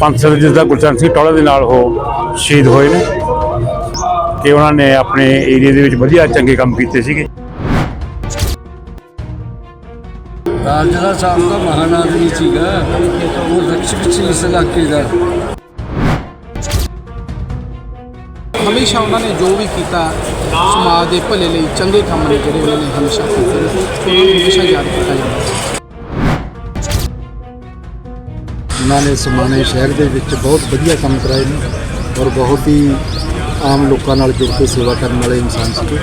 ਪੰਥ ਸਰਜਿਤ ਦਾ ਗੁਰਚਰਨ ਸਿੰਘ ਟੋਲਾ ਦੇ ਨਾਲ ਉਹ ਸ਼ਹੀਦ ਹੋਏ ਨੇ ਕਿ ਉਹਨਾਂ ਨੇ ਆਪਣੇ ਏਰੀਆ ਦੇ ਵਿੱਚ ਵਧੀਆ ਚੰਗੇ ਕੰਮ ਕੀਤੇ ਸੀਗੇ। ਰਾਜਰਾ ਸਾਹਿਬ ਦਾ ਮਹਾਨ ਆਦਮੀ ਸੀਗਾ, ਉਹ ਰਕਸ਼ਕ ਸੀ ਇਸ ਇਲਾਕੇ ਦਾ। ਹਮੇਸ਼ਾ ਉਹਨਾਂ ਨੇ ਜੋ ਵੀ ਕੀਤਾ, ਸਮਾਜ ਦੇ ਭਲੇ ਲਈ, ਚੰਗੇ ਕੰਮ ਨੇ ਜਿਹੜੇ ਉਹਨਾਂ ਨੇ ਹਮੇਸ਼ਾ ਕੀਤੇ ਉਹਨਾਂ ਨੂੰ ਹਮੇਸ਼ਾ ਯਾਦ ਕੀਤਾ ਜਾਂਦਾ। ਉਹਨਾਂ ਨੇ ਸਮਾਣੇ ਸ਼ਹਿਰ ਦੇ ਵਿੱਚ ਬਹੁਤ ਵਧੀਆ ਕੰਮ ਕਰਾਏ ਨੇ ਔਰ ਬਹੁਤ ਹੀ ਆਮ ਲੋਕਾਂ ਨਾਲ ਜੁੜ ਕੇ ਸੇਵਾ ਕਰਨ ਵਾਲੇ ਇਨਸਾਨ ਸੀਗੇ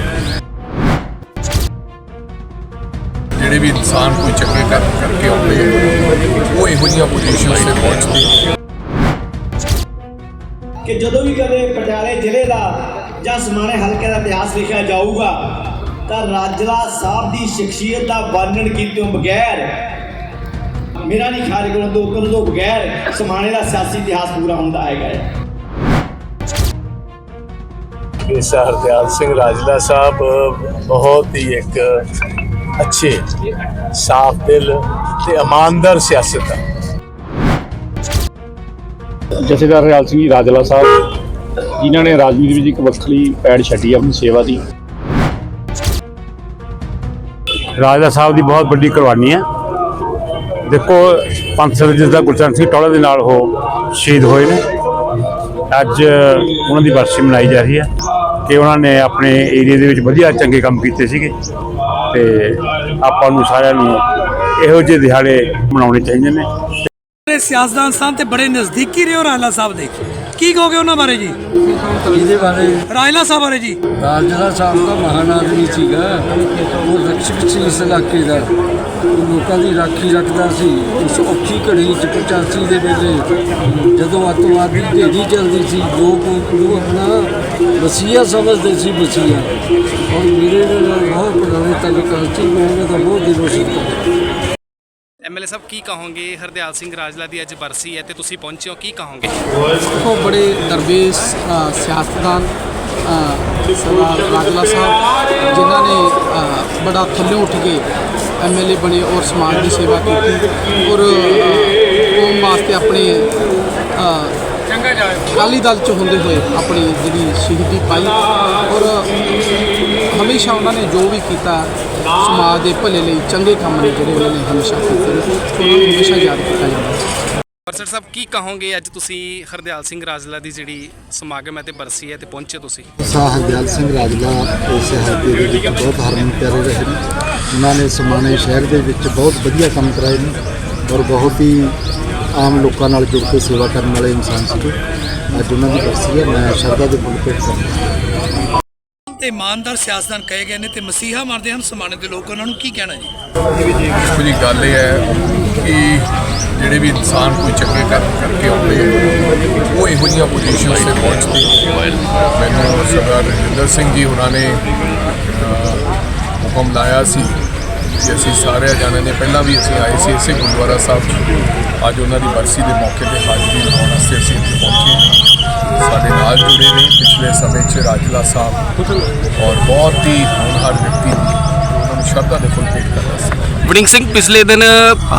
ਜਿਹੜੇ ਵੀ ਇਨਸਾਨ ਕੋਈ ਚੰਗੇ ਕੰਮ ਕਰਕੇ ਆਉਂਦੇ ਉਹ ਇਹੋ ਜਿਹੀਆਂ ਪੋਜੀਸ਼ਨਸ ਤੇ ਪਹੁੰਚਦੇ ਕਿ ਜਦੋਂ ਵੀ ਕਦੇ ਪਟਿਆਲੇ ਜ਼ਿਲ੍ਹੇ ਦਾ ਜਾਂ ਸਮਾਣੇ ਹਲਕੇ ਦਾ ਇਤਿਹਾਸ ਲਿਖਿਆ ਜਾਊਗਾ ਤਾਂ ਰਾਜਲਾ ਸਾਹਿਬ ਦੀ ਸ਼ਖਸੀਅਤ ਦਾ ਵਰਣਨ ਕੀਤੋਂ ਬਗੈਰ ਮੇਰਾ ਨਹੀਂ ਖਿਆਲ ਕਿ ਉਹਨਾਂ ਤੋਂ ਤੋਂ ਬਗੈਰ ਸਮਾਣੇ ਦਾ ਸਿਆਸੀ ਇਤਿਹਾਸ ਪੂਰਾ ਹੁੰਦਾ ਹੈਗਾ ਹੈ ਕਿ ਹਰਦਿਆਲ ਸਿੰਘ ਰਾਜਲਾ ਸਾਹਿਬ ਬਹੁਤ ਹੀ ਇੱਕ ਅੱਛੇ ਸਾਫ਼ ਦਿਲ ਤੇ ਇਮਾਨਦਾਰ ਸਿਆਸਤਦਾਨ ਜਥੇਦਾਰ ਰਿਆਲ ਸਿੰਘ ਰਾਜਲਾ ਸਾਹਿਬ ਜਿਨ੍ਹਾਂ ਨੇ ਰਾਜਨੀਤੀ ਵਿੱਚ ਇੱਕ ਵੱਖਰੀ ਪੈੜ ਛੱਡੀ ਆਪਣੀ ਸੇਵਾ ਦੀ। ਰਾਜਲਾ ਸਾਹਿਬ ਦੀ ਬਹੁਤ ਵੱਡੀ ਕੁਰਬਾਨੀ ਹੈ। ਦੇਖੋ ਪੰਥ ਸਰਜਿਤ ਦਾ ਗੁਰਚਰਨ ਸਿੰਘ ਟੋਲਾ ਦੇ ਨਾਲ ਉਹ ਸ਼ਹੀਦ ਹੋਏ ਨੇ। ਅੱਜ ਉਹਨਾਂ ਦੀ ਬਰਸੀ ਮਨਾਈ ਜਾ ਰਹੀ ਹੈ ਕਿ ਉਹਨਾਂ ਨੇ ਆਪਣੇ ਏਰੀਆ ਦੇ ਵਿੱਚ ਵਧੀਆ ਚੰਗੇ ਕੰਮ ਕੀਤੇ ਸੀਗੇ ਤੇ ਆਪਾਂ ਨੂੰ ਸਾਰਿਆਂ ਨੂੰ ਇਹੋ ਜਿਹੇ ਦਿਹਾੜੇ ਮਨਾਉਣੇ ਚਾਹੀਦੇ ਨੇ। ਬੜੇ ਸਿਆਸਤਦਾਨ ਸਨ ਤੇ ਬੜੇ ਨਜ਼ਦੀਕੀ ਰਹੇ ਹੋ ਰਾਜਲਾ ਸਾਹਿਬ ਦੇ। ਕੀ ਕਹੋਗੇ ਉਹਨਾਂ ਬਾਰੇ ਜੀ? ਇਹਦੇ ਬਾਰੇ? ਸਾਹਿਬ ਬਾਰੇ ਜੀ। ਰਾਜਰਾ ਸਾਹਿਬ ਦਾ ਮਹਾਨ ਆਦਮੀ ਸੀਗਾ। ਉਹ ਰਕਸ਼ਕ ਸੀ ਇਸ ਇਲਾਕੇ ਦਾ। ਲੋਕਾਂ ਦੀ ਰਾਖੀ ਰੱਖਦਾ ਸੀ। ਉਸ ਔਖੀ ਘੜੀ ਚ 85 ਦੇ ਵੇਲੇ ਜਦੋਂ ਅੱਤਵਾਦੀ ਢੇਰੀ ਚੱਲਦੀ ਸੀ ਲੋਕ ਉਹ ਆਪਣਾ ਵਸੀਆ ਸਮਝਦੇ ਸੀ ਵਸੀਆ। ਔਰ ਮੇਰੇ ਨਾਲ ਬਹੁਤ ਪੁਰਾਣੇ ਤਾਲੁਕਾਤ ਸੀ ਮੈਂ ਉਹਨਾਂ ਦਾ ਬਹੁਤ ਦਿਲੋਂ ਸੀ ਐਮਐਲਏ ਸਾਹਿਬ ਕੀ ਕਹੋਗੇ? ਹਰਦਿਆਲ ਸਿੰਘ ਰਾਜਲਾ ਦੀ ਅੱਜ ਬਰਸੀ ਹੈ ਤੇ ਤੁਸੀਂ ਪਹੁੰਚੇ ਹੋ ਕੀ ਕਹੋਗੇ? ਉਹ ਬੜੇ ਦਰਵੇਸ਼ ਅ, ਸਿਆਸਤਦਾਨ ਅ, ਸਰਦਾਰ ਰਾਜਲਾ ਸਾਹਿਬ ਜਿਨ੍ਹਾਂ ਨੇ ਬੜਾ ਥੱਲੇ ਉੱਠ ਕੇ ਐਮਐਲਏ ਬਣੇ ਔਰ ਸਮਾਜ ਦੀ ਸੇਵਾ ਕੀਤੀ ਔਰ ਅ, ਕੌਮ ਵਾਸਤੇ ਆਪਣੇ ਚੰਗਾ ਜਾਏ ਅਕਾਲੀ ਦਲ ਚ ਹੁੰਦੇ ਹੋਏ ਆਪਣੀ ਜਿਹੜੀ ਸ਼ਹੀਦੀ ਪਾਈ ਔਰ ਹਮੇਸ਼ਾ ਉਹਨਾਂ ਨੇ ਜੋ ਵੀ ਕੀਤਾ ਸਮਾਜ ਦੇ ਭਲੇ ਲਈ ਚੰਗੇ ਕੰਮ ਨੇ ਜਿਹੜੇ ਉਹਨਾਂ ਨੇ ਹਮੇਸ਼ਾ ਕੀਤੇ ਨੇ ਉਹਨਾਂ ਨੂੰ ਹਮੇਸ਼ਾ ਯਾਦ ਕੀਤਾ ਜਾਂਦਾ ਪਰਸਰ ਸਾਹਿਬ ਕੀ ਕਹੋਗੇ ਅੱਜ ਤੁਸੀਂ ਹਰਦਿਆਲ ਸਿੰਘ ਰਾਜਲਾ ਦੀ ਜਿਹੜੀ ਸਮਾਗਮ ਹੈ ਤੇ ਬਰਸੀ ਹੈ ਤੇ ਪਹੁੰਚੇ ਤੁਸੀਂ? ਸਾਹ ਹਰਦਿਆਲ ਸਿੰਘ ਰਾਜਲਾ ਇਸ ਹਲਕੇ ਦੇ ਵਿੱਚ ਬਹੁਤ ਹਰਮਨ ਪਿਆਰੇ ਰਹੇ ਨੇ। ਉਹਨਾਂ ਨੇ ਸਮਾਣੇ ਸ਼ਹਿਰ ਦੇ ਵਿੱਚ ਬਹੁਤ ਵਧੀਆ ਕੰਮ ਕਰਾਏ ਨੇ ਔਰ ਬਹੁਤ ਹੀ ਆਮ ਲੋਕਾਂ ਨਾਲ ਜੁੜ ਕੇ ਸੇਵਾ ਕਰਨ ਵਾਲੇ ਇਨਸਾਨ ਸੀਗੇ। ਅੱਜ ਉਹਨਾਂ ਦੀ ਬਰਸੀ ਹੈ ਮੈਂ ਸ਼ਰਧਾ ਦੇ ਫੁੱਲ ਭੇਟ ਕਰਦਾ ਤੇ ਇਮਾਨਦਾਰ ਸਿਆਸਤਦਾਨ ਕਹੇ ਗਏ ਨੇ ਤੇ ਮਸੀਹਾ ਮੰਨਦੇ ਹਨ ਸਮਾਣੇ ਦੇ ਲੋਕ ਉਹਨਾਂ ਨੂੰ ਕੀ ਕਹਿਣਾ ਜੀ? ਦੇਖੋ ਜੀ ਗੱਲ ਇਹ ਹੈ ਕਿ ਜਿਹੜੇ ਵੀ ਇਨਸਾਨ ਕੋਈ ਚੰਗੇ ਕੰਮ ਕਰਕੇ ਆਉਂਦੇ ਆ, ਉਹ ਇਹੋ ਜਿਹੀਆਂ ਪੋਜੀਸ਼ਨਸ ਤੇ ਪਹੁੰਚਦੇ ਆ। ਮੈਨੂੰ ਸਰਦਾਰ ਰਜਿੰਦਰ ਸਿੰਘ ਜੀ ਉਹਨਾਂ ਨੇ ਹੁਕਮ ਲਾਇਆ ਸੀ ਕਿ ਅਸੀਂ ਸਾਰੇ ਜਾਣੇ ਨੇ ਪਹਿਲਾਂ ਵੀ ਅਸੀਂ ਆਏ ਸੀ ਇਸੇ ਗੁਰਦੁਆਰਾ ਸਾਹਿਬ 'ਚ। ਅੱਜ ਉਹਨਾਂ ਦੀ ਬਰਸੀ ਦੇ ਮੌਕੇ ਤੇ ਹਾਜ਼ਰੀ ਲਗਾਉਣ ਵਾਸਤੇ ਅਸੀਂ ਇੱਥੇ ਪਹੁੰਚੇ ਸਾਡੇ ਨਾਲ ਜੁੜੇ ਨੇ ਪਿਛਲੇ ਸਮੇਂ 'ਚ ਰਾਜਲਾ ਸਾਹਿਬ ਔਰ ਬਹੁਤ ਹੀ ਹੋਣਹਾਰ ਵਿਅਕਤੀ ਉਹਨਾਂ ਨੂੰ ਸ਼ਰਧਾ ਦੇ ਫੁੱਲ ਭੇਟ ਕਰਦਾ ਵਰਿੰਗ ਸਿੰਘ ਪਿਛਲੇ ਦਿਨ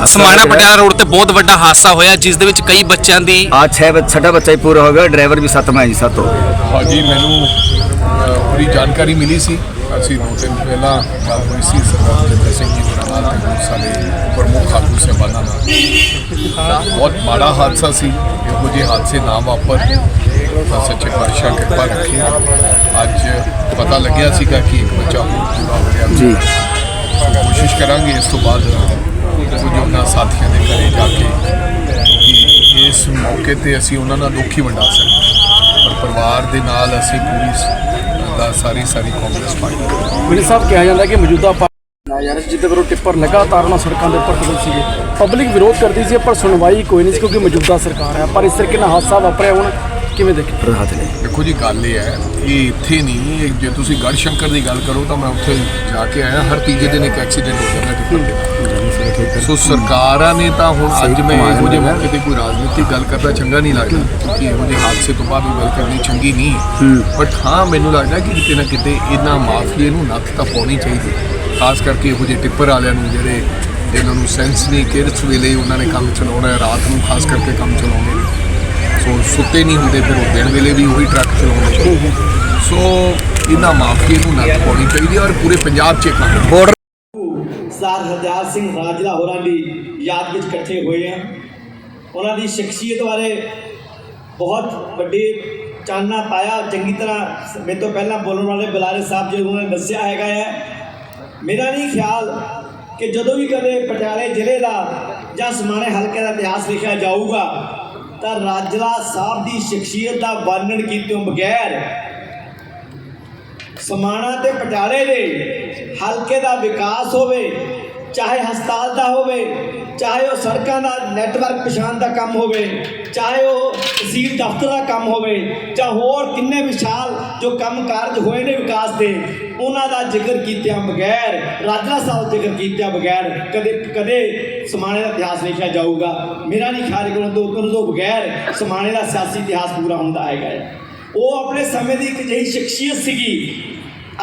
ਸਮਾਣਾ ਪਟਿਆਲਾ ਰੋਡ ਤੇ ਬਹੁਤ ਵੱਡਾ ਹਾਦਸਾ ਹੋਇਆ ਜਿਸ ਦੇ ਵਿੱਚ ਕਈ ਬੱਚਿਆਂ ਦੀ ਆ 6 ਛਟਾ ਬੱਚਾ ਹੀ ਪੂਰਾ ਹੋ ਗਿਆ ਡਰਾਈਵਰ ਵੀ ਸੱਤਵਾਂ ਹੈ ਜੀ ਸੱਤ ਹੋ ਗਿਆ। ਹਾਂਜੀ ਮੈਨੂੰ ਪੂਰੀ ਜਾਣਕਾਰੀ ਮਿਲੀ ਸੀ। ਅਸੀਂ ਦੋ ਦਿਨ ਪਹਿਲਾਂ ਕਾਂਗਰਸੀ ਸਰਦਾਰ ਜਿੰਦਰ ਸਿੰਘ ਜੀ ਦਾ ਨਾਮ ਸਾਡੇ ਪ੍ਰਮੁੱਖ ਆਗੂ ਸਹਿਬਾਨਾਂ ਦਾ ਬਹੁਤ ਮਾੜਾ ਹਾਦਸਾ ਸੀ ਇਹੋ ਜਿਹੇ ਹਾਦਸੇ ਨਾ ਵਾਪਰ। ਸੱਚੇ ਪਾਤਸ਼ਾਹ ਕਿਰਪਾ ਰੱਖੀ। ਅੱਜ ਪਤਾ ਲੱਗਿਆ ਸੀਗਾ ਕਿ ਇੱਕ ਬੱਚਾ ਹੋ ਗਿਆ ਜੀ। ਕੋਸ਼ਿਸ਼ ਕਰਾਂਗੇ ਇਸ ਤੋਂ ਬਾਅਦ ਕੁਝ ਉਹਨਾਂ ਸਾਥੀਆਂ ਦੇ ਘਰੇ ਜਾ ਕੇ ਇਸ ਮੌਕੇ ਤੇ ਅਸੀਂ ਉਹਨਾਂ ਨਾਲ ਦੁੱਖ ਹੀ ਵੰਡਾ ਸਕਦੇ ਪਰ ਪਰਿਵਾਰ ਦੇ ਨਾਲ ਅਸੀਂ ਪੂਰੀ ਦਾ ਸਾਰੀ ਸਾਰੀ ਕਾਂਗਰਸ ਪਾਰਟੀ ਮੇਰੇ ਸਾਹਿਬ ਕਿਹਾ ਜਾਂਦਾ ਕਿ ਮੌਜੂਦਾ ਨਾ ਯਾਰ ਜਿਹਦੇ ਵੱਲੋਂ ਟਿੱਪਰ ਲਗਾਤਾਰ ਉਹਨਾਂ ਸੜਕਾਂ ਦੇ ਉੱਪਰ ਖੜੇ ਸੀਗੇ। ਪਬਲਿਕ ਵਿਰੋਧ ਕਰਦੀ ਸੀ, ਪਰ ਸੁਣਵਾਈ ਕੋਈ ਨਹੀਂ ਸੀ ਕਿਉਂਕਿ ਮੌਜੂਦਾ ਸਰਕਾਰ ਹੈ। ਪਰ ਇਸ ਤਰੀਕੇ ਨਾਲ ਹਾਦਸਾ ਵਾਪਰਿਆ ਹੁਣ। ਕਿਵੇਂ ਦੇਖੇ? ਦੇਖੋ ਜੀ ਗੱਲ ਇਹ ਹੈ ਕਿ ਇੱਥੇ ਨਹੀਂ ਇਹ ਜੇ ਤੁਸੀਂ ਗੜ ਸ਼ੰਕਰ ਦੀ ਗੱਲ ਕਰੋ ਤਾਂ ਮੈਂ ਉੱਥੇ ਜਾ ਕੇ ਆਇਆ ਹਰ ਤੀਜੇ ਦਿਨ ਇੱਕ ਐਕਸੀਡੈਂਟ ਹੋ ਜਾਂਦਾ ਟਿੱਪਰ ਦੇ। ਸੋ ਸਰਕਾਰਾਂ ਨੇ ਤਾਂ ਹੁਣ ਅੱਜ ਮੈਂ ਇਹੋ ਜਿਹੇ ਮੌਕੇ ਤੇ ਕੋਈ ਰਾਜਨੀਤਿਕ ਗੱਲ ਕਰਦਾ ਚੰਗਾ ਨਹੀਂ ਲੱਗਦਾ ਕਿਉਂਕਿ ਇਹੋ ਜਿਹੇ ਹਾਦਸੇ ਤੋਂ ਬਾਅਦ ਵੀ ਗੱਲ ਕਰਨੀ ਚੰਗੀ ਨਹੀਂ। ਬਟ ਹਾਂ ਮੈਨੂੰ ਲੱਗਦਾ ਕਿ ਕਿਤੇ ਨਾ ਕਿਤੇ ਇਹਨਾਂ ਮਾਫੀਏ ਨੂੰ ਨੱਥ ਤਾਂ ਪਾਉਣੀ ਚਾਹੀਦੀ ਹੈ। ਖਾਸ ਕਰਕੇ ਇਹੋ ਜਿਹੇ ਟਿੱਪਰ ਵਾਲਿਆਂ ਨੂੰ ਜਿਹੜੇ ਇਹਨਾਂ ਨੂੰ ਸੈਂਸ ਨਹੀਂ ਕਿ ਇਸ ਵੇਲੇ ਉਹਨਾਂ ਨੇ ਕੰਮ ਚਲਾਉਣਾ ਹੈ ਰਾਤ ਨੂੰ ਖਾਸ ਕਰਕੇ ਕੰਮ ਚਲਾਉਂਦੇ ਨੇ ਸੁੱਤੇ ਨਹੀਂ ਹੁੰਦੇ ਫਿਰ ਉਹ ਦਿਨ ਵੇਲੇ ਵੀ ਉਹੀ ਟਰੱਕ ਚਲਾਉਂਦੇ ਸੋ ਇਹਨਾਂ ਮਾਫੀਏ ਨੂੰ ਨੱਥ ਪਾਉਣੀ ਚਾਹੀਦੀ ਔਰ ਪੂਰੇ ਪੰਜਾਬ 'ਚ ਇਹ ਕੰਮ ਬੋਰਡਰ ਸਰ ਹਰਦਿਆਲ ਸਿੰਘ ਰਾਜਲਾ ਹੋਰਾਂ ਦੀ ਯਾਦ ਵਿੱਚ ਇਕੱਠੇ ਹੋਏ ਆ। ਉਹਨਾਂ ਦੀ ਸ਼ਖਸੀਅਤ ਬਾਰੇ ਬਹੁਤ ਵੱਡੀ ਚਾਨਣਾ ਪਾਇਆ। ਚੰਗੀ ਤਰ੍ਹਾਂ ਮੇਰੇ ਤੋਂ ਪਹਿਲਾਂ ਬੋਲਣ ਵਾਲੇ ਬੁਲਾਰੇ ਸਾਹਿਬ ਜੀ ਉਹਨਾਂ ਨੇ ਦੱਸਿਆ ਹੈਗਾ ਹੈ ਮੇਰਾ ਨਹੀਂ ਖਿਆਲ ਕਿ ਜਦੋਂ ਵੀ ਕਦੇ ਪਟਿਆਲੇ ਜ਼ਿਲ੍ਹੇ ਦਾ ਜਾਂ ਸਮਾਣੇ ਹਲਕੇ ਦਾ ਇਤਿਹਾਸ ਲਿਖਿਆ ਜਾਊਗਾ ਤਾਂ ਰਾਜਲਾ ਸਾਹਿਬ ਦੀ ਸ਼ਖਸੀਅਤ ਦਾ ਵਰਣਨ ਕੀਤੋਂ ਬਗੈਰ ਸਮਾਣਾ ਤੇ ਪਟਿਆਲੇ ਦੇ ਹਲਕੇ ਦਾ ਵਿਕਾਸ ਹੋਵੇ, ਚਾਹੇ ਹਸਪਤਾਲ ਦਾ ਹੋਵੇ, ਚਾਹੇ ਉਹ ਸੜਕਾਂ ਦਾ ਨੈਟਵਰਕ ਪਛਾਣ ਦਾ ਕੰਮ ਹੋਵੇ, ਚਾਹੇ ਉਹ ਤਹਿਸੀਲ ਦਫ਼ਤਰ ਦਾ ਕੰਮ ਹੋਵੇ, ਜਾਂ ਹੋਰ ਕਿੰਨੇ ਵਿਸ਼ਾਲ ਜੋ ਕੰਮ ਕਾਰਜ ਹੋਏ ਨੇ ਵਿਕਾਸ ਦੇ ਉਹਨਾਂ ਦਾ ਜ਼ਿਕਰ ਕੀਤਿਆਂ ਬਗੈਰ, ਰਾਜਾ ਸਾਹਿਬ ਜ਼ਿਕਰ ਕੀਤਿਆਂ ਬਗੈਰ ਕਦੇ ਕਦੇ ਸਮਾਣੇ ਦਾ ਇਤਿਹਾਸ ਲਿਖਿਆ ਜਾਊਗਾ ਮੇਰਾ ਨਹੀਂ ਖਿਆਲ ਕਿ ਉਹਨਾਂ ਤੋਂ ਉਹਨਾਂ ਤੋਂ ਬਗੈਰ ਸਮਾਣੇ ਦਾ ਸਿਆਸੀ ਇਤਿਹਾਸ ਪੂਰਾ ਹੁੰਦਾ ਹੈਗਾ ਹੈ। ਉਹ ਆਪਣੇ ਸਮੇਂ ਦੀ ਇੱਕ ਜਿਹੀ ਸ਼ਖਸੀਅਤ ਸੀਗੀ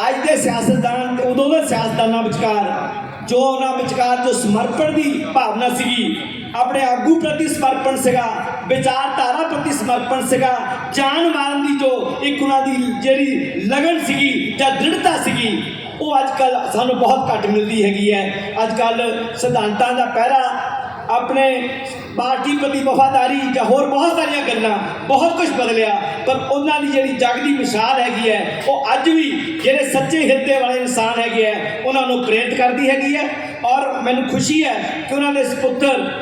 ਅੱਜ ਦੇ ਸਿਆਸਤਦਾਨ ਤੇ ਉਦੋਂ ਦੇ ਸਿਆਸਤਦਾਨਾਂ ਵਿਚਕਾਰ, ਜੋ ਉਹਨਾਂ ਵਿਚਕਾਰ ਜੋ ਸਮਰਪਣ ਦੀ ਭਾਵਨਾ ਸੀਗੀ, ਆਪਣੇ ਆਗੂ ਪ੍ਰਤੀ ਸਮਰਪਣ ਸੀਗਾ ਵਿਚਾਰਧਾਰਾ ਪ੍ਰਤੀ ਸਮਰਪਣ ਸੀਗਾ। ਜਾਨ ਮਾਰਨ ਦੀ ਜੋ ਇੱਕ ਉਹਨਾਂ ਦੀ ਜਿਹੜੀ ਲਗਨ ਸੀਗੀ ਜਾਂ ਦ੍ਰਿੜਤਾ ਸੀਗੀ, ਉਹ ਅੱਜ ਕੱਲ ਸਾਨੂੰ ਬਹੁਤ ਘੱਟ ਮਿਲਦੀ ਹੈਗੀ ਹੈ। ਅੱਜ ਕੱਲ ਸਿਧਾਂਤਾਂ ਦਾ ਪਹਿਰਾ, ਆਪਣੇ ਪਾਰਟੀ ਪ੍ਰਤੀ ਵਫਾਦਾਰੀ ਜਾਂ ਹੋਰ ਬਹੁਤ ਸਾਰੀਆਂ ਗੱਲਾਂ, ਬਹੁਤ ਕੁਝ ਬਦਲਿਆ। ਪਰ ਉਹਨਾਂ ਦੀ ਜਿਹੜੀ ਜਗ ਦੀ ਮਿਸਾਲ ਹੈਗੀ ਹੈ, ਉਹ ਅੱਜ ਵੀ ਜਿਹੜੇ ਸੱਚੇ ਹਿਰਦੇ ਵਾਲੇ ਇਨਸਾਨ ਹੈਗੇ ਆ ਉਹਨਾਂ ਨੂੰ ਪ੍ਰੇਰਿਤ ਕਰਦੀ ਹੈਗੀ ਹੈ। ਔਰ ਮੈਨੂੰ ਖੁਸ਼ੀ ਹੈ ਕਿ ਉਹਨਾਂ ਦੇ ਸੁਪੁੱਤਰ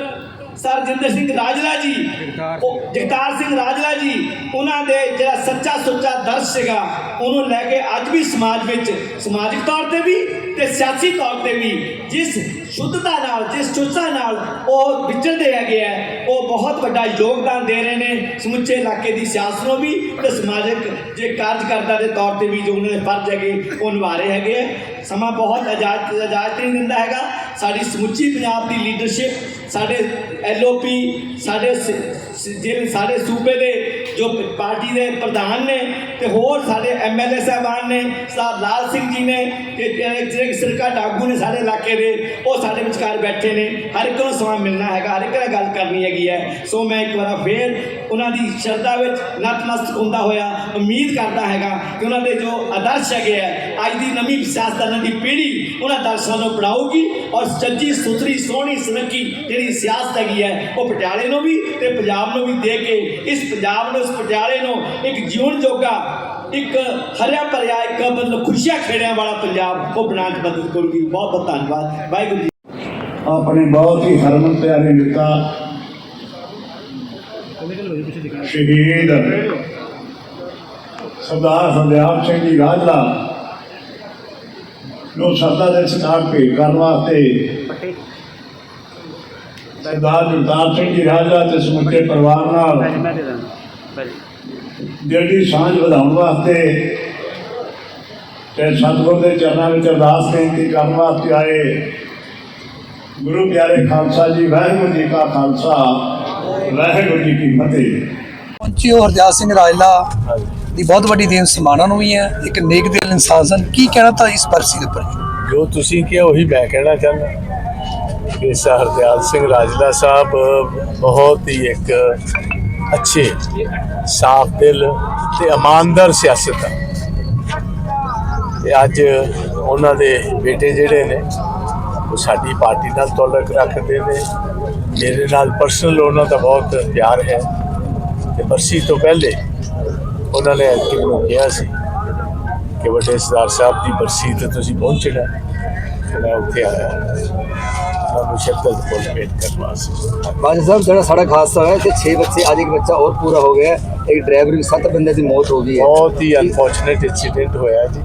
ਸਰ ਜਿੰਦਰ ਸਿੰਘ ਰਾਜਲਾ ਜੀ ਉਹ ਜਗਤਾਰ ਸਿੰਘ ਰਾਜਲਾ ਜੀ ਉਹਨਾਂ ਦੇ ਜਿਹੜਾ ਸੱਚਾ ਸੁੱਚਾ ਦਰਸ਼ ਸੀਗਾ ਉਹਨੂੰ ਲੈ ਕੇ ਅੱਜ ਵੀ ਸਮਾਜ ਵਿੱਚ ਸਮਾਜਿਕ ਤੌਰ ਤੇ ਵੀ ਤੇ ਸਿਆਸੀ ਤੌਰ ਤੇ ਵੀ ਜਿਸ ਸ਼ੁੱਧਤਾ ਨਾਲ ਜਿਸ ਚੁਸਤਾ ਨਾਲ ਉਹ ਵਿਚਰਦੇ ਹੈਗੇ ਆ ਉਹ ਬਹੁਤ ਵੱਡਾ ਯੋਗਦਾਨ ਦੇ ਰਹੇ ਨੇ ਸਮੁੱਚੇ ਇਲਾਕੇ ਦੀ ਸਿਆਸਤ ਨੂੰ ਵੀ ਤੇ ਸਮਾਜਿਕ ਜੇ ਕਾਰਜਕਰਤਾ ਦੇ ਤੌਰ ਤੇ ਵੀ ਜੋ ਉਹਨਾਂ ਦੇ ਫਰਜ਼ ਹੈਗੇ ਉਹ ਨਿਭਾ ਰਹੇ ਹੈਗੇ ਸਮਾਂ ਬਹੁਤ ਇਜਾਜ਼ਤ ਇਜਾਜ਼ਤ ਨਹੀਂ ਦਿੰਦਾ ਹੈਗਾ। ਸਾਡੀ ਸਮੁੱਚੀ ਪੰਜਾਬ ਦੀ ਲੀਡਰਸ਼ਿਪ ਸਾਡੇ ਐਲਓਪੀ ਸਾਡੇ ਸ- ਸ- ਜਿਹੜੇ ਸਾਡੇ ਸੂਬੇ ਦੇ ਜੋ ਪਾਰਟੀ ਦੇ ਪ੍ਰਧਾਨ ਨੇ ਤੇ ਹੋਰ ਸਾਡੇ ਐਮਐਲਏ ਸਾਹਿਬਾਨ ਨੇ ਸਾਹਿਬ ਲਾਲ ਸਿੰਘ ਜੀ ਨੇ ਤੇ ਜਿਹੜੇ ਜਿਹੜੇ ਸਰਕਾਰ ਆਗੂ ਨੇ ਸਾਡੇ ਇਲਾਕੇ ਦੇ, ਉਹ ਸਾਡੇ ਵਿਚਕਾਰ ਬੈਠੇ ਨੇ। ਹਰ ਇੱਕ ਨੂੰ ਸਮਾਂ ਮਿਲਣਾ ਹੈਗਾ, ਹਰ ਇੱਕ ਨਾਲ ਗੱਲ ਕਰਨੀ ਹੈਗੀ ਹੈ। ਸੋ ਮੈਂ ਇੱਕ ਵਾਰ ਫੇਰ ਉਹਨਾਂ ਦੀ ਸ਼ਰਧਾ ਵਿੱਚ ਨਤਮਸਤਕ ਹੁੰਦਾ ਹੋਇਆ ਉਮੀਦ ਕਰਦਾ ਹੈਗਾ ਕਿ ਉਹਨਾਂ ਦੇ ਜੋ ਆਦਰਸ਼ ਹੈਗੇ ਹੈ ਅੱਜ ਦੀ ਨਵੀਂ ਸਿਆਸਤਦਾਨਾਂ ਦੀ ਪੀੜ੍ਹੀ ਉਹਨਾਂ ਆਦਰਸ਼ਾਂ ਨੂੰ ਅਪਣਾਊਗੀ ਔਰ ਸੱਚੀ ਸੁਥਰੀ, ਸੋਹਣੀ, ਸੁਨੱਖੀ ਜਿਹੜੀ ਸਿਆਸਤ ਹੈਗੀ ਹੈ, ਉਹ ਪਟਿਆਲੇ ਨੂੰ ਵੀ ਤੇ ਪੰਜਾਬ ਨੂੰ ਵੀ ਦੇ ਕੇ, ਇਸ ਪੰਜਾਬ ਨੂੰ ਇਸ ਪਟਿਆਲੇ ਨੂੰ ਇੱਕ ਜੀਵਨ ਜੋਗਾ, ਇੱਕ ਹਰਿਆ ਭਰਿਆ, ਇੱਕ ਮਤਲਬ ਖੁਸ਼ੀਆਂ ਖੇੜਿਆਂ ਵਾਲਾ ਪੰਜਾਬ ਉਹ ਬਣਾਉਣ 'ਚ ਮਦਦ ਕਰੂਗੀ। ਬਹੁਤ ਬਹੁਤ ਧੰਨਵਾਦ। ਵਾਹਿਗੁਰੂ ਜੀ। ਆਪਣੇ ਬਹੁਤ ਹੀ ਹਰਮਨ ਪਿਆਰੇ ਨੇਤਾ ਸ਼ਹੀਦ ਸਰਦਾਰ ਹਰਦਿਆਲ ਸਿੰਘ ਜੀ ਰਾਜਲਾ ਨੂੰ ਸਰਦਾ ਦੇ ਸਟਾਰ ਭੇਟ ਕਰਨ ਵਾਸਤੇ ਸਰਦਾਰ ਜਗਤਾਰ ਸਿੰਘ ਜੀ ਰਾਜਲਾ ਤੇ ਸਮੁੱਚੇ ਪਰਿਵਾਰ ਨਾਲ ਦੀ ਸਾਂਝ ਵਧਾਉਣ ਵਾਸਤੇ ਤੇ ਸਤਿਗੁਰ ਦੇ ਚਰਨਾਂ ਵਿੱਚ ਅਰਦਾਸ ਬੇਨਤੀ ਕਰਨ ਵਾਸਤੇ ਆਏ ਗੁਰੂ ਪਿਆਰੇ ਖਾਲਸਾ ਜੀ ਵਾਹਿਗੁਰੂ ਜੀ ਕਾ ਖਾਲਸਾ ਵਾਹਿਗੁਰੂ ਜੀ ਕੀ ਫਤਿਹ। ਪਹੁੰਚੇ ਹੋ ਹਰਦਿਆਲ ਸਿੰਘ ਰਾਜਲਾ ਦੀ ਬਹੁਤ ਵੱਡੀ ਦੇਣ ਸਮਾਣਾ ਨੂੰ ਵੀ ਹੈ ਇੱਕ ਨੇਕ ਦਿਲ ਇਨਸਾਨ ਸਨ। ਕੀ ਕਹਿਣਾ ਤਾਂ ਇਸ ਬਰਸੀ ਦੇ ਉੱਪਰ? ਜੋ ਤੁਸੀਂ ਕਿਹਾ ਉਹੀ ਮੈਂ ਕਹਿਣਾ ਚਾਹੁੰਦਾ। ਕਿ ਸਰ ਹਰਦਿਆਲ ਸਿੰਘ ਰਾਜਲਾ ਸਾਹਿਬ ਬਹੁਤ ਹੀ ਇੱਕ ਅੱਛੇ, ਸਾਫ਼ ਦਿਲ ਤੇ ਇਮਾਨਦਾਰ ਸਿਆਸਤ ਤੇ ਅੱਜ ਉਹਨਾਂ ਦੇ ਬੇਟੇ ਜਿਹੜੇ ਨੇ, ਉਹ ਸਾਡੀ ਪਾਰਟੀ ਨਾਲ ਤਾਲੁਕ ਰੱਖਦੇ ਨੇ। ਮੇਰੇ ਨਾਲ ਪਰਸਨਲ ਉਹਨਾਂ ਦਾ ਬਹੁਤ ਪਿਆਰ ਹੈ। ਤੇ ਬਰਸੀ ਤੋਂ ਪਹਿਲੇ ਉਹਨਾਂ ਨੇ ਐਕਟਿਵ ਨੂੰ ਕਿਹਾ ਸੀ ਕਿ ਵੱਡੇ ਸਰਦਾਰ ਸਾਹਿਬ ਦੀ ਬਰਸੀ ਤੇ ਤੁਸੀਂ ਪਹੁੰਚਣਾ। ਮੈਂ ਉੱਥੇ ਆਇਆ। ਉਹਨਾਂ ਨੂੰ ਬੋਲ ਭੇਟ ਕਰਨ ਵਾਸਤੇ। ਬਾਜੀ ਸਾਹਿਬ ਜਿਹੜਾ ਸੜਕ ਹਾਦਸਾ ਹੋਇਆ ਤੇ 6 ਬੱਚੇ ਅੱਜ ਇੱਕ ਬੱਚਾ ਹੋਰ ਪੂਰਾ ਹੋ ਗਿਆ। ਇੱਕ ਡਰਾਈਵਰ ਵੀ 7 ਬੰਦੇ ਦੀ ਮੌਤ ਹੋ ਗਈ ਹੈ। ਬਹੁਤ ਹੀ ਅਨਫੋਰਚੂਨੇਟ ਇਨਸੀਡੈਂਟ ਹੋਇਆ ਜੀ।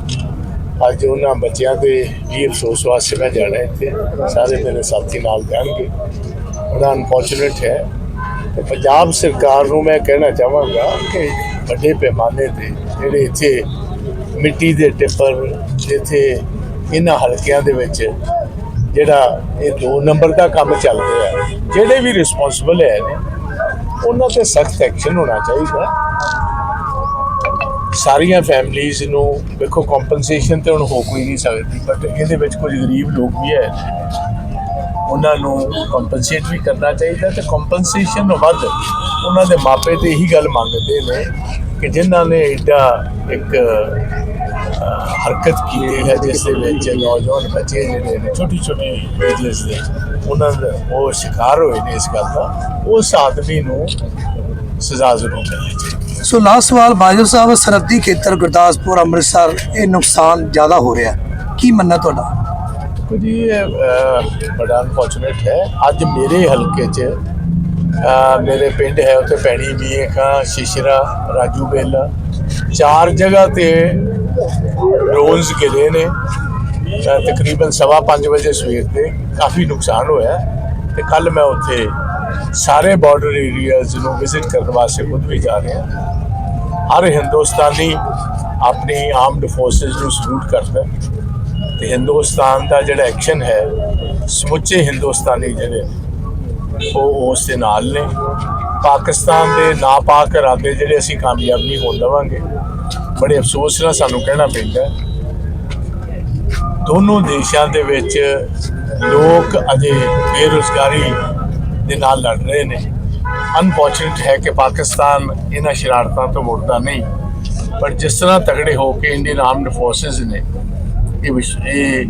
ਅੱਜ ਉਹਨਾਂ ਬੱਚਿਆਂ ਦੇ ਵੀ ਅਫਸੋਸ ਵਾਸਤੇ ਮੈਂ ਜਾਣਾ ਇੱਥੇ। ਸਾਰੇ ਮੇਰੇ ਸਾਥੀ ਨਾਲ ਜਾਣਗੇ। ਬੜਾ ਅਨਫੋਰਚੂਨੇਟ ਹੈ। ਤੇ ਪੰਜਾਬ ਸਰਕਾਰ ਨੂੰ ਮੈਂ ਕਹਿਣਾ ਚਾਹਾਂਗਾ ਕਿ ਵੱਡੇ ਪੈਮਾਨੇ ਤੇ ਜਿਹੜੇ ਇੱਥੇ ਮਿੱਟੀ ਦੇ ਟਿੱਪਰ ਜਿੱਥੇ ਇਹਨਾਂ ਹਲਕਿਆਂ ਦੇ ਵਿੱਚ ਜਿਹੜਾ ਇਹ ਦੋ ਨੰਬਰ ਦਾ ਕੰਮ ਚੱਲ ਰਿਹਾ ਹੈ, ਜਿਹੜੇ ਵੀ ਰਿਸਪੌਂਸਿਬਲ ਹੈ ਨੇ ਉਹਨਾਂ ਤੇ ਸਖਤ ਐਕਸ਼ਨ ਹੋਣਾ ਚਾਹੀਦਾ। ਸਾਰੀਆਂ ਫੈਮਲੀਆਂ ਨੂੰ ਵੇਖੋ ਕੰਪਨਸੇਸ਼ਨ ਤੇ ਹੁਣ ਹੋ ਕੋਈ ਨਹੀਂ ਸਕਦੀ ਬਟ ਇਹਦੇ ਵਿੱਚ ਕੁਝ ਗਰੀਬ ਲੋਕ ਵੀ ਹੈ। ਉਹਨਾਂ ਨੂੰ ਕੰਪਨਸੇਟ ਵੀ ਕਰਨਾ ਚਾਹੀਦਾ ਤੇ ਕੰਪਨਸੇਸ਼ਨ ਨੂੰ ਵੱਧ ਉਹਨਾਂ ਦੇ ਮਾਪੇ ਤੇ ਇਹੀ ਗੱਲ ਮੰਗਦੇ ਨੇ ਕਿ ਜਿਨ੍ਹਾਂ ਨੇ ਐਡਾ ਇੱਕ ਹਰਕਤ ਕੀਤੀ ਹੈ ਜਿਸ ਦੇ ਵਿੱਚ ਨੌਜਵਾਨ ਬੱਚੇ ਜਿਹੜੇ ਨੇ ਛੋਟੀ ਛੋਟੀ ਏਜਸ ਦੇ ਉਹਨਾਂ ਦੇ ਉਹ ਸ਼ਿਕਾਰ ਹੋਏ ਨੇ ਇਸ ਗੱਲ ਦਾ। ਉਸ ਆਦਮੀ ਨੂੰ ਸਜ਼ਾ ਜ਼ਰੂਰ ਮਿਲਣੀ ਚਾਹੀਦੀ ਹੈ। ਸੋ ਲਾਸਟ ਸਵਾਲ ਬਾਜਵਾ ਸਾਹਿਬ ਸਰਹੱਦੀ ਖੇਤਰ ਗੁਰਦਾਸਪੁਰ ਅੰਮ੍ਰਿਤਸਰ ਇਹ ਨੁਕਸਾਨ ਜ਼ਿਆਦਾ ਹੋ ਰਿਹਾ ਕੀ ਮੰਨਣਾ ਤੁਹਾਡਾ? ਜੀ ਇਹ, ਬੜਾ ਅਨਫੋਰਚੂਨੇਟ ਹੈ। ਅੱਜ ਮੇਰੇ ਹਲਕੇ 'ਚ ਮੇਰੇ ਪਿੰਡ ਹੈ ਉੱਥੇ ਪੈਣੀ ਮੀਆਂ ਖਾਂ ਸ਼ਿਸ਼ਰਾ ਰਾਜੂ ਬੇਲਾ ਚਾਰ ਜਗ੍ਹਾ ਤੇ ਡਰੋਨਸ ਗਿਰੇ ਨੇ। ਤਕਰੀਬਨ ਸਵਾ ਪੰਜ ਵਜੇ ਸਵੇਰ 'ਤੇ ਕਾਫੀ ਨੁਕਸਾਨ ਹੋਇਆ ਤੇ ਕੱਲ ਮੈਂ ਉੱਥੇ ਸਾਰੇ ਬਾਰਡਰ ਏਰੀਆਜ਼ ਨੂੰ ਵਿਜ਼ਿਟ ਕਰਨ ਵਾਸਤੇ ਖੁਦ ਵੀ ਜਾ ਰਿਹਾ ਹਰ ਹਿੰਦੁਸਤਾਨੀ ਆਪਣੀ ਆਰਮਡ ਫੋਰਸਸ ਨੂੰ ਸਲੂਟ ਕਰਦਾ ਹੈ। ਤੇ ਹਿੰਦੁਸਤਾਨ ਦਾ ਜਿਹੜਾ ਐਕਸ਼ਨ ਹੈ, ਸਮੁੱਚੇ ਹਿੰਦੁਸਤਾਨੀ ਜਿਹੜੇ ਉਹ ਉਸ ਦੇ ਨਾਲ ਨੇ। ਪਾਕਿਸਤਾਨ ਦੇ ਨਾਪਾਕ ਇਰਾਦੇ ਜਿਹੜੇ ਅਸੀਂ ਕਾਮਯਾਬ ਨਹੀਂ ਹੋਣ ਦੇਵਾਂਗੇ ਬੜੇ ਅਫਸੋਸ ਨਾਲ ਸਾਨੂੰ ਕਹਿਣਾ ਪੈਂਦਾ ਦੋਨੋਂ ਦੇਸ਼ਾਂ ਦੇ ਵਿੱਚ ਲੋਕ ਅਜੇ ਬੇਰੁਜ਼ਗਾਰੀ ਦੇ ਨਾਲ ਲੜ ਰਹੇ ਨੇ। ਅਨਫੋਰਚੂਨੇਟ ਹੈ ਕਿ ਪਾਕਿਸਤਾਨ ਇਹਨਾਂ ਸ਼ਰਾਰਤਾਂ ਤੋਂ ਮੁੜਦਾ ਨਹੀਂ। ਪਰ ਜਿਸ ਤਰ੍ਹਾਂ ਤਗੜੇ ਹੋ ਕੇ ਇੰਡੀਅਨ ਆਰਮਡ ਫੋਰਸਸ ਨੇ ਇਹ ਇਹ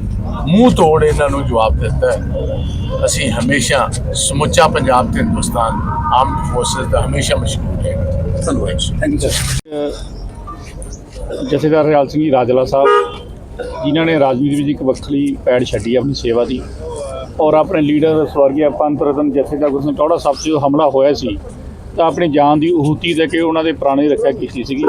ਮੂੰਹ ਤੋੜ ਇਹਨਾਂ ਨੂੰ ਜਵਾਬ ਦਿੱਤਾ ਹੈ। ਅਸੀਂ ਹਮੇਸ਼ਾ ਸਮੁੱਚਾ ਪੰਜਾਬ ਤੇ ਹਿੰਦੁਸਤਾਨ ਆਰਮਡ ਫੋਰਸਸ ਦਾ ਹਮੇਸ਼ਾ ਮਸ਼ਹੂਰ ਹੈ। ਧੰਨਵਾਦ thank you sir Jathedar Riyal Singh ji, Rajla Sahib, ਜਿਨ੍ਹਾਂ ਨੇ ਰਾਜਨੀਤੀ ਵਿੱਚ ਇੱਕ ਵੱਖਰੀ ਪੈੜ ਛੱਡੀ ਆਪਣੀ ਸੇਵਾ ਦੀ ਔਰ ਆਪਣੇ ਲੀਡਰ ਸਵਰਗੀ ਪੰਤ ਰਤਨ ਜਥੇਦਾਰ ਗੁਰਸਿੰਘ ਟੌੜਾ ਸਾਹਿਬ ਤੇ ਜੋ ਹਮਲਾ ਹੋਇਆ ਸੀ, ਤਾਂ ਆਪਣੀ ਜਾਨ ਦੀ ਆਹੂਤੀ ਦੇ ਕੇ ਉਹਨਾਂ ਦੇ ਪ੍ਰਾਣ ਰੱਖਿਆ ਕੀਤੀ ਸੀਗੀ।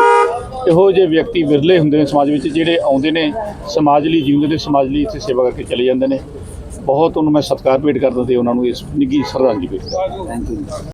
ਇਹੋ ਜਿਹੇ ਵਿਅਕਤੀ ਵਿਰਲੇ ਹੁੰਦੇ ਨੇ ਸਮਾਜ ਵਿੱਚ ਜਿਹੜੇ ਆਉਂਦੇ ਨੇ, ਸਮਾਜ ਲਈ ਜਿਉਂਦੇ ਤੇ ਸਮਾਜ ਲਈ ਇੱਥੇ ਸੇਵਾ ਕਰਕੇ ਚਲੇ ਜਾਂਦੇ ਨੇ। ਬਹੁਤ ਉਹਨੂੰ ਮੈਂ ਸਤਿਕਾਰ ਭੇਟ ਕਰਦਾ ਤੇ ਉਹਨਾਂ ਨੂੰ ਇਸ ਨਿੱਘੀ ਸ਼ਰਧਾਂਜਲੀ ਭੇਟ ਕਰਦਾ।